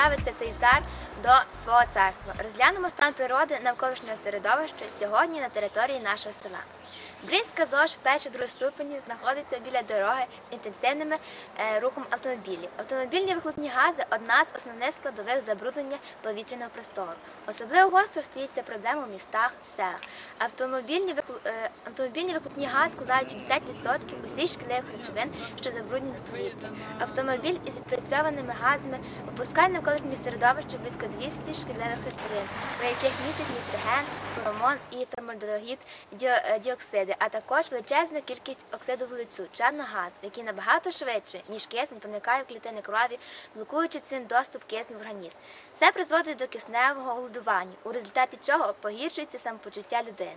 ставиться цей цар до свого царства. Розглянемо стан природи навколишнього середовища сьогодні на території нашого села. Бринська ЗОЖ перший другий ступені знаходиться біля дороги з інтенсивним е, рухом автомобілів. Автомобільні вихлопні гази одна з основних складових забруднення повітряного простору. Особливо гостро стоїть ця проблема в містах, селах. Автомобільні, е, автомобільні вихлопні гази складають 60% усіх шкідливих речовин, що забруднюють повітря. Автомобіль із відпрацьованими газами випускає навколишнє середовище близько 200 шкідливих речовин, у яких містять нітроген, феромон і формальдегід, діо- діоксиди, а також величезна кількість оксиду вуглецю, чорного газу, який набагато швидше, ніж кисень, проникає в клітини крові, блокуючи цим доступ кисню в організм. Це призводить до кисневого голодування, у результаті чого погіршується самопочуття людини.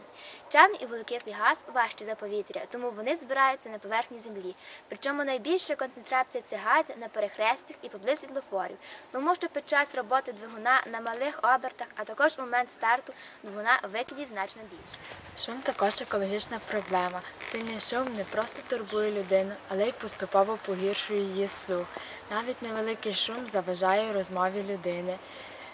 Чорний і вуглекислий газ важчі за повітря, тому вони збираються на поверхні землі. Причому найбільша концентрація цих газів на перехрестях і поблизу світлофорів, тому що під час роботи двигуна на малих обертах, а також у момент старту двигуна викидів значно більше. Шум також екологічна проблема. Сильний шум не просто турбує людину, але й поступово погіршує її слух. Навіть невеликий шум заважає розмові людини,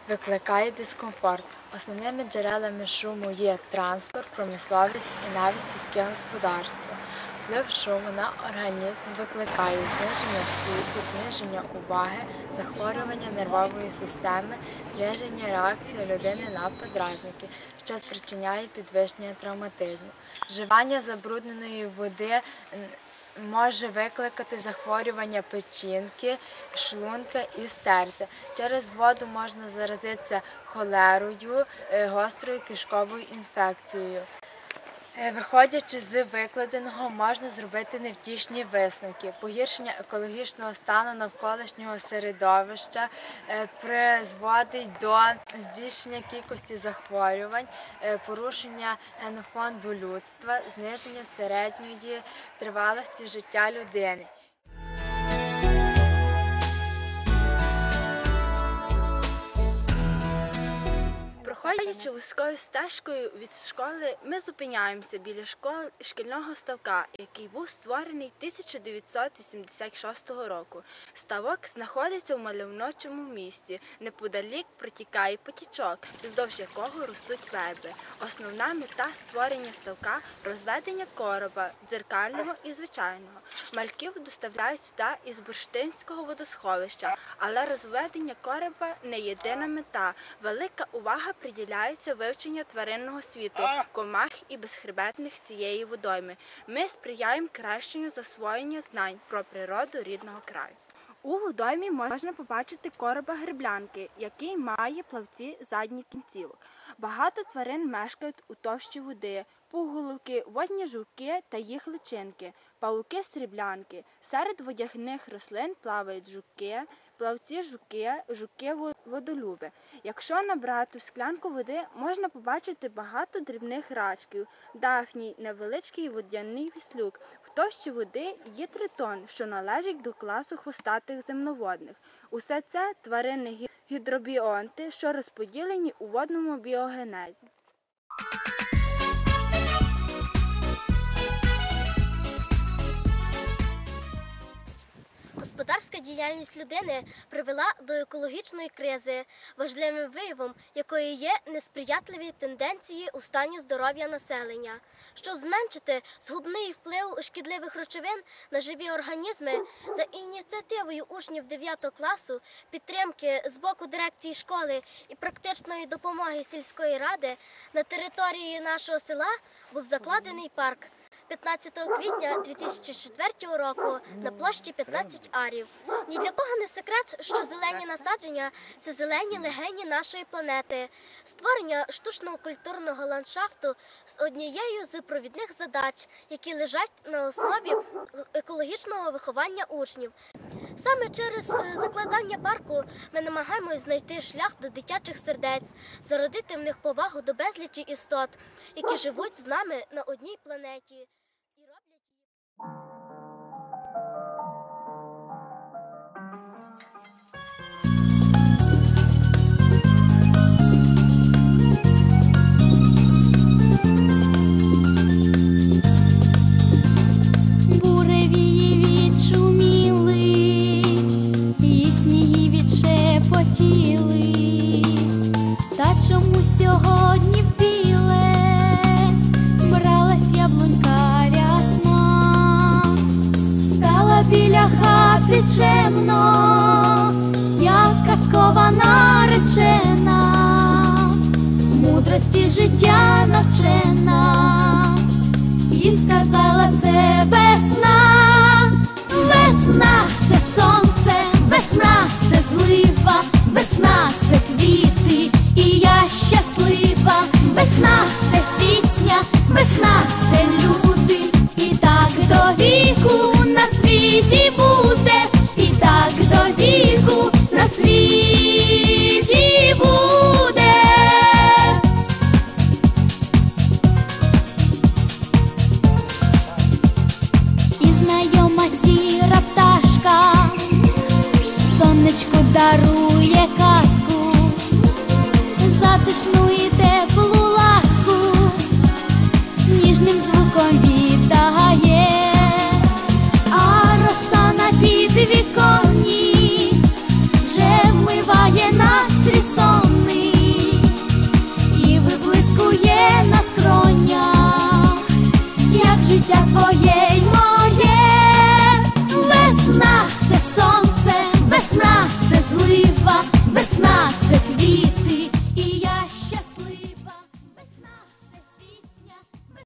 викликає дискомфорт. Основними джерелами шуму є транспорт, промисловість і навіть сільське господарство. Вплив шуму на організм викликає зниження слуху, зниження уваги, захворювання нервової системи, зниження реакції людини на подразники, що спричиняє підвищення травматизму. Вживання забрудненої води може викликати захворювання печінки, шлунка і серця. Через воду можна заразитися холерою, е, гострою кишковою інфекцією. Е, Виходячи з викладеного, можна зробити невтішні висновки. Погіршення екологічного стану навколишнього середовища е, призводить до збільшення кількості захворювань, е, порушення генофонду людства, зниження середньої тривалості життя людини. Проходячи вузькою стежкою від школи, ми зупиняємося біля школ шкільного ставка, який був створений 1986 року. Ставок знаходиться в мальовничому місті. Неподалік протікає потічок, вздовж якого ростуть верби. Основна мета створення ставка розведення короба, дзеркального і звичайного. Мальків доставляють сюди із бурштинського водосховища, але розведення короба не єдина мета. Велика увага приділяється вивченню тваринного світу, комах і безхребетних цієї водойми. Ми сприяємо кращому засвоєнню знань про природу рідного краю. У водоймі можна побачити короба греблянки, який має плавці задніх кінцівок. Багато тварин мешкають у товщі води, пуголовки, водні жуки та їх личинки, павуки стріблянки. Серед водяних рослин плавають жуки, плавці жуки, жуки водолюби. Якщо набрати склянку води, можна побачити багато дрібних рачків, дафній, невеличкий водяний віслюк. В товщі води є тритон, що належить до класу хвостатих земноводних. Усе це тварини гідробіонти, що розподілені у водному біогенезі. Господарська діяльність людини привела до екологічної кризи, важливим виявом якої є несприятливі тенденції у стані здоров'я населення. Щоб зменшити згубний вплив шкідливих речовин на живі організми, за ініціативою учнів 9 класу, підтримки з боку дирекції школи і практичної допомоги сільської ради на території нашого села був закладений парк. 15 квітня 2004 року на площі 15 арів. Ні для кого не секрет, що зелені насадження це зелені легені нашої планети. Створення штучного культурного ландшафту з однією з провідних задач, які лежать на основі екологічного виховання учнів. Саме через е, закладання парку ми намагаємось знайти шлях до дитячих сердець, зародити в них повагу до безлічі істот, які живуть з нами на одній планеті. наречена, мудрості життя навчена, і сказала це весна, весна це сонце, весна це злива, весна це. guitarra.